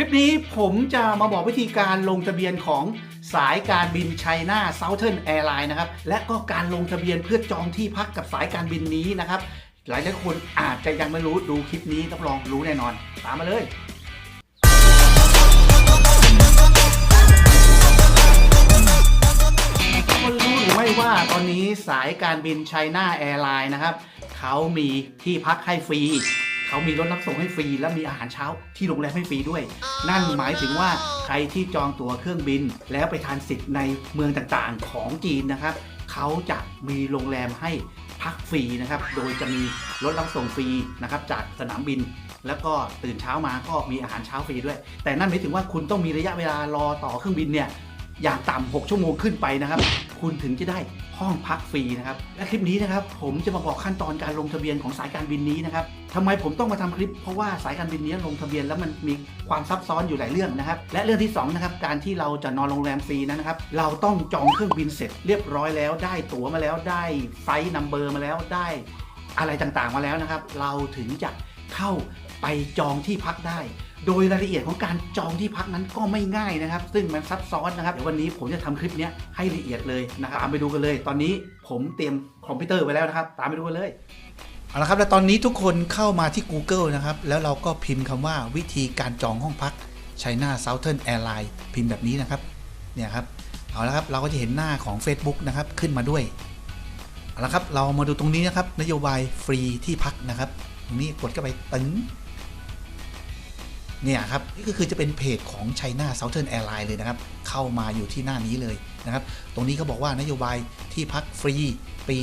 ลิปนี้ผมจะมาบอกวิธีการลงทะเบียนของสายการบินไชน่าเซาเทิร์นแอร์ไลน์นะครับ และก็การลงทะเบียนเพื่อจองที่พักกับสายการบินนี้นะครับ หลายหลายคนอาจจะยังไม่รู้ดูคลิปนี้รับรองรู้แน่นอน ตามมาเลย คนรู้หรือไม่ว่าตอนนี้สายการบินไชน่าแอร์ไลน์นะครับ เขามีที่พักให้ฟรี เขามีรถรับส่งให้ฟรี และมีอาหารเช้าที่โรงแรมให้ฟรีด้วย นั่นหมายถึงว่าใครที่จองตั๋วเครื่องบิน แล้วไปทานสิทธิ์ในเมืองต่างๆ ของจีนนะครับเขาจะมีโรงแรมให้พักฟรีนะครับ โดยจะมีรถรับส่งฟรีนะครับจากสนามบิน แล้วก็ตื่นเช้ามาก็มีอาหารเช้าฟรีด้วย แต่นั่นหมายถึงว่าคุณต้องมีระยะเวลารอต่อเครื่องบินเนี่ยอย่างต่ำ6ชั่วโมงขึ้นไปนะครับ คุณถึงจะได้ห้องพักฟรีนะครับและคลิปนี้นะครับผมจะมาบอกขั้นตอนการลงทะเบียนของสายการบินนี้นะครับทำไมผมต้องมาทำคลิป เพราะว่าสายการบินนี้ลงทะเบียนแล้วมันมีความซับซ้อนอยู่หลายเรื่องนะครับและเรื่องที่สองนะครับการที่เราจะนอนโรงแรมฟรีนั้นนะครับเราต้องจองเครื่องบินเสร็จเรียบร้อยแล้ว ได้ตั๋วมาแล้วได้ไฟล์นัมเบอร์มาแล้วได้อะไรต่างๆมาแล้วนะครับ เราถึงจะเข้าไปจองที่พักได้ โดยรายละเอียดของการจองที่พักนั้นก็ไม่ง่ายนะครับ ซึ่งมันซับซ้อนนะครับเดี๋ยววันนี้ผมจะทำคลิปนี้ให้ละเอียดเลยนะครับตามไปดูกันเลย ตอนนี้ผมเตรียมคอมพิวเตอร์ไว้แล้วนะครับ ตามไปดูกันเลยเอาละครับแล้วตอนนี้ทุกคนเข้ามาที่ Google นะครับ แล้วเราก็พิมพ์คำว่าวิธีการจองห้องพัก China Southern Airlines พิมพ์แบบนี้นะครับ เนี่ยครับ เอาละครับ เราก็จะเห็นหน้าของ Facebook นะครับ ขึ้นมาด้วย เอาละครับ เรามาดูตรงนี้นะครับ นโยบายฟรีที่พักนะครับ ตรงนี้กดเข้าไปตึง เนี่ยครับนี่ก็คือจะเป็นเพจของ China Southern Airlines เลยนะครับ เข้ามาอยู่ที่หน้านี้เลยนะครับ ตรงนี้เขาบอกว่านโยบายที่พักฟรีปี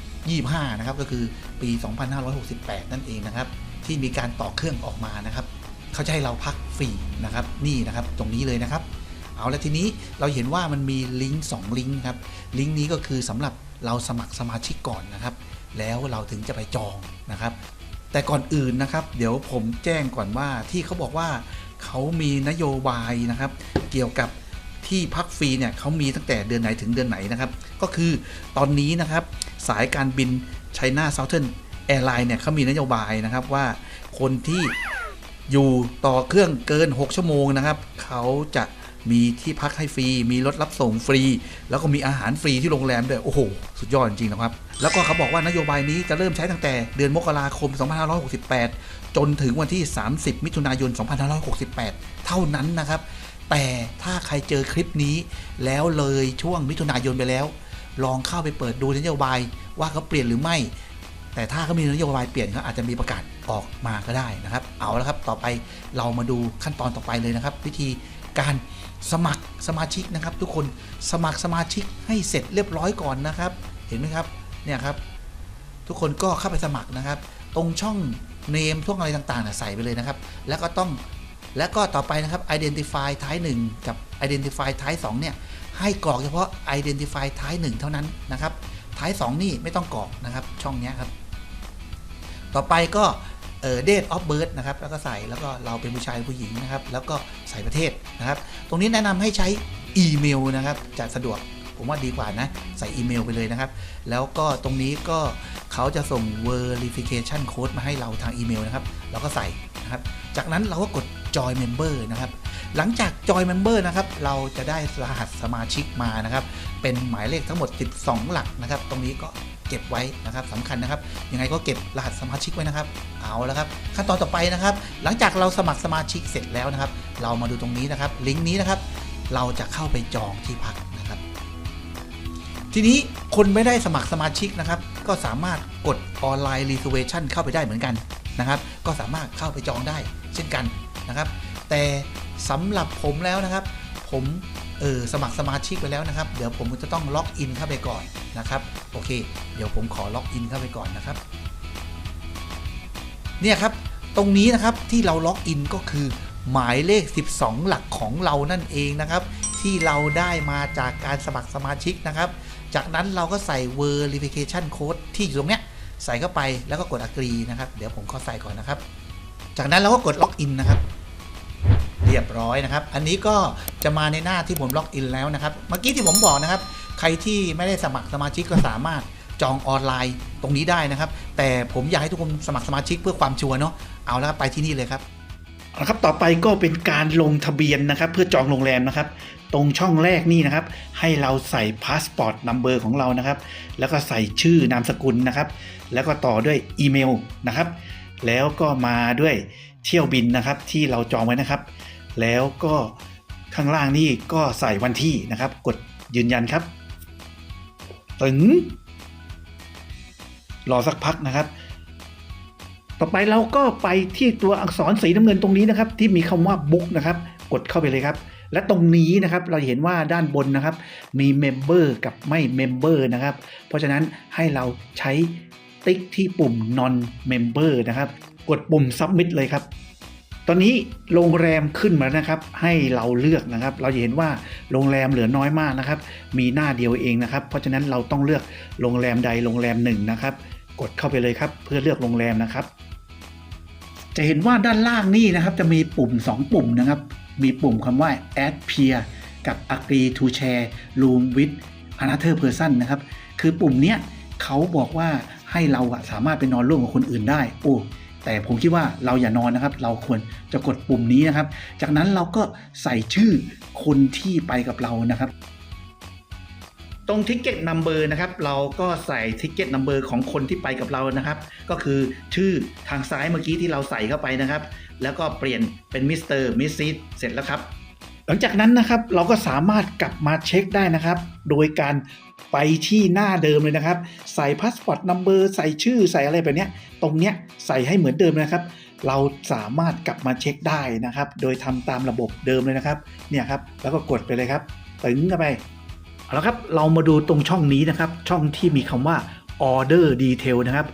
2025 นะครับ ก็คือปี 2568 นั่นเองนะครับ ที่มีการต่อเครื่องออกมานะครับเขาจะให้เราพักฟรีนะครับนี่นะครับตรงนี้เลยนะครับ เอาละทีนี้เราเห็นว่ามันมีลิงก์2ลิงก์ครับลิงก์นี้ก็คือสำหรับเราสมัครสมาชิกก่อนนะครับ แล้วเราถึงจะไปจองนะครับ แต่ก่อนอื่นนะครับ เดี๋ยวผมแจ้งก่อนว่าที่เขาบอกว่าเขามีนโยบายนะครับ เกี่ยวกับที่พักฟรีเนี่ยเขามีตั้งแต่เดือนไหนถึงเดือนไหนนะครับ ก็คือตอนนี้นะครับ สายการบิน China Southern Airlines เนี่ยเขามีนโยบายนะครับว่าคนที่อยู่ต่อเครื่องเกิน 6 ชั่วโมงนะครับ เขาจะ มีที่พักให้ฟรี มีรถรับส่งฟรี แล้วก็มีอาหารฟรีที่โรงแรมด้วย โอ้โห สุดยอดจริงๆนะครับ แล้วก็เขาบอกว่านโยบายนี้จะเริ่มใช้ตั้งแต่เดือนมกราคม 2568 จนถึงวันที่ 30 มิถุนายน 2568 เท่านั้นนะครับ แต่ถ้าใครเจอคลิปนี้แล้วเลยช่วงมิถุนายนไปแล้ว ลองเข้าไปเปิดดูนโยบายว่าเขาเปลี่ยนหรือไม่แต่ถ้าเขามีนโยบายเปลี่ยนเขาอาจจะมีประกาศออกมาก็ได้นะครับ เอาละครับ ต่อไปเรามาดูขั้นตอนต่อไปเลยนะครับ วิธี การสมัครสมาชิกนะครับ ทุกคนสมัครสมาชิกให้เสร็จเรียบร้อยก่อนนะครับ เห็นไหมครับเนี่ยครับ ทุกคนก็เข้าไปสมัครนะครับ ตรงช่องเนมช่วงอะไรต่างๆใส่ไปเลยนะครับ แล้วก็ต้องแล้วก็ต่อไปนะครับ identify ท้าย 1 กับ identify ท้าย 2 เนี่ย ให้กรอกเฉพาะ identify ท้าย 1 เท่านั้นนะครับ ท้าย 2 นี่ไม่ต้องกรอกนะครับ ช่องนี้ครับ ต่อไปก็ เออ date of birth นะครับ แล้วก็ใส่แล้วก็เราเป็นผู้ชายหรือผู้หญิงนะครับ แล้วก็ใส่ประเทศนะครับ ตรงนี้แนะนำให้ใช้อีเมลนะครับจะสะดวกผมว่าดีกว่านะ ใส่อีเมลไปเลยนะครับ แล้วก็ตรงนี้ก็เขาจะส่ง verification code มาให้เราทางอีเมลนะครับ เราก็ใส่นะครับ จากนั้นเราก็กด join member นะครับ หลังจาก join member นะครับ เราจะได้รหัสสมาชิกมานะครับ เป็นหมายเลขทั้งหมด 12 หลักนะครับ ตรงนี้ก็ ก็บไว้นะครับสำคัญนะครับยังไงก็เก็บรหัสสมาชิกไว้นะครับ เอาแล้วครับ ขั้นตอนต่อไปนะครับ หลังจากเราสมัครสมาชิกเสร็จแล้วนะครับ เรามาดูตรงนี้นะครับ ลิงก์นี้นะครับ เราจะเข้าไปจองที่พักนะครับ ทีนี้คนไม่ได้สมัครสมาชิกนะครับ ก็สามารถกดออนไลน์รี s e r v a t i o n เข้าไปได้เหมือนกันนะครับ ก็สามารถเข้าไปจองได้ เช่นกันนะครับ แต่สำหรับผมแล้วนะครับ ผม เออสมัครสมาชิกไปแล้วนะครับ เดี๋ยวผมจะต้องล็อกอินเข้าไปก่อนนะครับ โอเค เดี๋ยวผมขอล็อกอินเข้าไปก่อนนะครับ เนี่ยครับ ตรงนี้นะครับที่เราล็อกอินก็คือหมายเลข 12 หลักของเรานั่นเองนะครับ ที่เราได้มาจากการสมัครสมาชิกนะครับ จากนั้นเราก็ใส่ verification code ที่อยู่ตรงเนี้ยใส่เข้าไปแล้วก็กด agree นะครับ เดี๋ยวผมขอใส่ก่อนนะครับ จากนั้นเราก็กดล็อกอินนะครับ เรียบร้อยนะครับ อันนี้ก็จะมาในหน้าที่ผมล็อกอินแล้วนะครับ เมื่อกี้ที่ผมบอกนะครับ ใครที่ไม่ได้สมัครสมาชิกก็สามารถจองออนไลน์ตรงนี้ได้นะครับ แต่ผมอยากให้ทุกคนสมัครสมาชิกเพื่อความชัวร์เนาะ เอาแล้วครับไปที่นี่เลยครับนะครับต่อไปก็เป็นการลงทะเบียนนะครับ เพื่อจองโรงแรมนะครับ ตรงช่องแรกนี่นะครับ ให้เราใส่พาสปอร์ตนัมเบอร์ของเรานะครับ แล้วก็ใส่ชื่อนามสกุลนะครับ แล้วก็ต่อด้วยอีเมลนะครับ แล้วก็มาด้วยเที่ยวบินนะครับที่เราจองไว้นะครับ แล้วก็ข้างล่างนี่ก็ใส่วันที่นะครับ กดยืนยันครับตึงรอสักพักนะครับ ต่อไปเราก็ไปที่ตัวอักษรสีน้ำเงินตรงนี้นะครับ ที่มีคำว่าบุ๊กนะครับ กดเข้าไปเลยครับ และตรงนี้นะครับเราเห็นว่าด้านบนนะครับ มีเมมเบอร์กับไม่เมมเบอร์นะครับ เพราะฉะนั้นให้เราใช้ติ๊กที่ปุ่ม non member นะครับ กดปุ่ม submit เลยครับ ตอนนี้โรงแรมขึ้นมาแล้วนะครับ ให้เราเลือกนะครับ เราจะเห็นว่าโรงแรมเหลือน้อยมากนะครับ มีหน้าเดียวเองนะครับ เพราะฉะนั้นเราต้องเลือกโรงแรมใดโรงแรมหนึ่งนะครับ กดเข้าไปเลยครับ เพื่อเลือกโรงแรมนะครับ จะเห็นว่าด้านล่างนี่นะครับ จะมีปุ่ม 2 ปุ่มนะครับ มีปุ่มคำว่า add peer กับ agree to share room with another person นะครับ คือปุ่มเนี้ยเขาบอกว่าให้เราสามารถไปนอนร่วมกับคนอื่นได้ โอ้ แต่ผมคิดว่าเราอย่านอนนะครับ เราควรจะกดปุ่มนี้นะครับ จากนั้นเราก็ใส่ชื่อคนที่ไปกับเรานะครับ ตรง Ticket Number นะครับ เราก็ใส่ Ticket Number ของคนที่ไปกับเรานะครับ ก็คือชื่อทางซ้ายเมื่อกี้ที่เราใส่เข้าไปนะครับ แล้วก็เปลี่ยนเป็นมิสเตอร์มิสซิสเสร็จแล้วครับ หลังจากนั้นนะครับเราก็สามารถกลับมาเช็คได้นะครับ โดยการไปที่หน้าเดิมเลยนะครับ ใส่พาสปอร์ตนัมเบอร์ใส่ชื่อใส่อะไรแบบเนี้ยตรงเนี้ยใส่ให้เหมือนเดิมนะครับ เราสามารถกลับมาเช็คได้นะครับ โดยทำตามระบบเดิมเลยนะครับเนี่ยครับแล้วก็กดไปเลยครับตึงเข้าไปเอาละครับเรามาดูตรงช่องนี้นะครับ ช่องที่มีคำว่า order detail นะครับ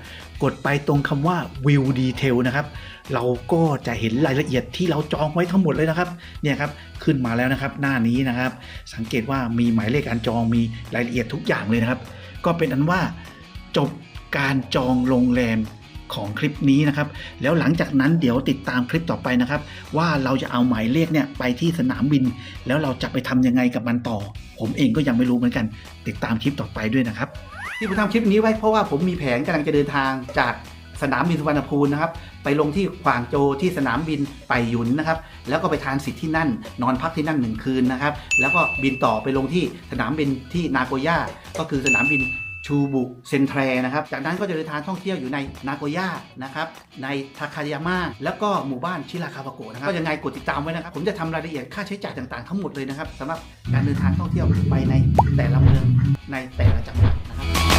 กดไปตรงคำว่า view detail นะครับ เราก็จะเห็นรายละเอียดที่เราจองไว้ทั้งหมดเลยนะครับ เนี่ยครับ ขึ้นมาแล้วนะครับ หน้านี้นะครับ สังเกตว่ามีหมายเลขการจองมีรายละเอียดทุกอย่างเลยนะครับ ก็เป็นอันว่าจบการจองโรงแรมของคลิปนี้นะครับ แล้วหลังจากนั้นเดี๋ยวติดตามคลิปต่อไปนะครับ ว่าเราจะเอาหมายเลขเนี่ยไปที่สนามบิน แล้วเราจะไปทำยังไงกับมันต่อ ผมเองก็ยังไม่รู้เหมือนกัน ติดตามคลิปต่อไปด้วยนะครับ ที่ผมทำคลิปนี้ไว้เพราะว่าผมมีแผนกำลังจะเดินทางจากสนามบินสุวรรณภูมินะครับไปลงที่กวางโจที่สนามบินไปหยุนนะครับแล้วก็ไปทานสิทธิ์ที่นั่น นอนพักที่นั่นหนึ่งคืนนะครับแล้วก็บินต่อไปลงที่สนามบินที่นาโกย่าก็คือสนามบินชูบุเซนแทรนะครับ จากนั้นก็จะเดินทางท่องเที่ยวอยู่ในนาโกย่านะครับ ในทาคายาม่าแล้วก็หมู่บ้านชิราคาวาโกะนะครับ ก็ยังไงกดติดตามไว้นะครับ ผมจะทำรายละเอียดค่าใช้จ่ายต่างๆทั้งหมดเลยนะครับสำหรับการเดินทางท่องเที่ยวไปในแต่ละเมืองในแต่ละจังหวัดนะครับ